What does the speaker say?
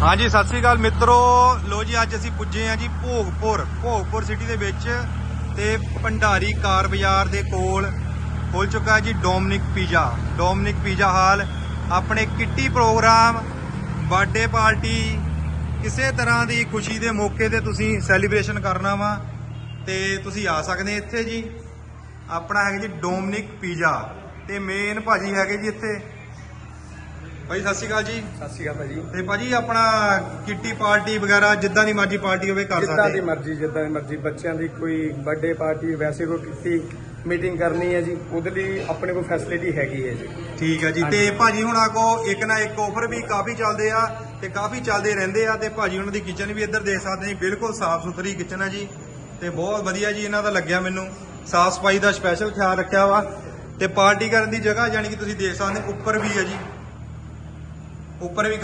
ਹਾਂਜੀ, ਸਤਿ ਸ੍ਰੀ ਅਕਾਲ ਮਿੱਤਰੋ। ਲੋ ਜੀ, ਅੱਜ ਅਸੀਂ ਪੁੱਜੇ ਹਾਂ ਜੀ ਭੋਗਪੁਰ ਭੋਗਪੁਰ ਸਿਟੀ ਦੇ ਵਿੱਚ ਤੇ ਭੰਡਾਰੀ ਕਾਰ ਬਾਜ਼ਾਰ ਦੇ ਕੋਲ ਖੁੱਲ ਚੁੱਕਾ ਜੀ ਡੋਮਨਿਕ ਪੀਜ਼ਾ। ਡੋਮਨਿਕ ਪੀਜ਼ਾ ਹਾਲ, ਆਪਣੇ ਕਿੱਟੀ ਪ੍ਰੋਗਰਾਮ, ਬਰਥਡੇ ਪਾਰਟੀ, ਕਿਸੇ ਤਰ੍ਹਾਂ ਦੀ ਖੁਸ਼ੀ ਦੇ ਮੌਕੇ ਤੇ ਤੁਸੀਂ ਸੈਲੀਬ੍ਰੇਸ਼ਨ ਕਰਨਾ ਵਾ ਤੇ ਤੁਸੀਂ ਆ ਸਕਦੇ ਇੱਥੇ ਜੀ। ਆਪਣਾ ਹੈਗਾ ਜੀ ਡੋਮਨਿਕ ਪੀਜ਼ਾ ਤੇ ਮੇਨ ਭਾਜੀ ਹੈਗੇ ਜੀ ਇੱਥੇ। ਭਾਈ ਸਤਿ ਸ਼੍ਰੀ ਅਕਾਲ ਜੀ। ਸਤਿ ਸ਼੍ਰੀ ਅਕਾਲ ਭਾਜੀ ਤੇ ਭਾਜੀ ਆਪਣਾ ਕਿੱਟੀ ਪਾਰਟੀ ਵਗੈਰਾ ਜਿੱਦਾਂ ਦੀ ਮਰਜ਼ੀ ਪਾਰਟੀ ਹੋਵੇ ਕਰ ਜਿੱਦਾਂ ਦੀ ਸਕਦੇ ਮਰਜ਼ੀ ਜਿੱਦਾਂ ਦੀ ਮਰਜ਼ੀ। ਬੱਚਿਆਂ ਦੀ ਕੋਈ ਬਰਥਡੇ ਪਾਰਟੀ ਵੈਸੇ ਕੋਈ ਕੀਤੀ ਮੀਟਿੰਗ ਕਰਨੀ ਹੈ ਜੀ ਉਹਦੇ ਲਈ ਆਪਣੇ ਕੋਲ ਫੈਸਿਲਿਟੀ ਹੈਗੀ ਹੈ ਜੀ। ਠੀਕ ਹੈ ਜੀ। ਤੇ ਭਾਜੀ ਹੁਣਾਂ ਕੋ ਇੱਕ ਨਾ ਇੱਕ ਆਫਰ ਵੀ ਕਾਫੀ ਚੱਲਦੇ ਆ ਤੇ ਕਾਫੀ ਚੱਲਦੇ ਰਹਿੰਦੇ ਆ ਤੇ ਭਾਜੀ ਉਹਨਾਂ ਦੀ ਕਿਚਨ ਵੀ ਇੱਧਰ ਦੇਖ ਸਕਦੇ ਜੀ। ਬਿਲਕੁਲ ਸਾਫ਼ ਸੁਥਰੀ ਕਿਚਨ ਹੈ ਜੀ ਤੇ ਬਹੁਤ ਵਧੀਆ ਜੀ ਇਹਨਾਂ ਦਾ ਲੱਗਿਆ ਮੈਨੂੰ। ਸਾਫ਼ ਸਫ਼ਾਈ ਦਾ ਸਪੈਸ਼ਲ ਖਿਆਲ ਰੱਖਿਆ ਵਾ ਤੇ ਪਾਰਟੀ ਕਰਨ ਦੀ ਜਗ੍ਹਾ ਯਾਨੀ ਕਿ ਤੁਸੀਂ ਦੇਖ ਸਕਦੇ ਉੱਪਰ ਵੀ ਹੈ ਜੀ। ਉੱਪਰ ਵੀ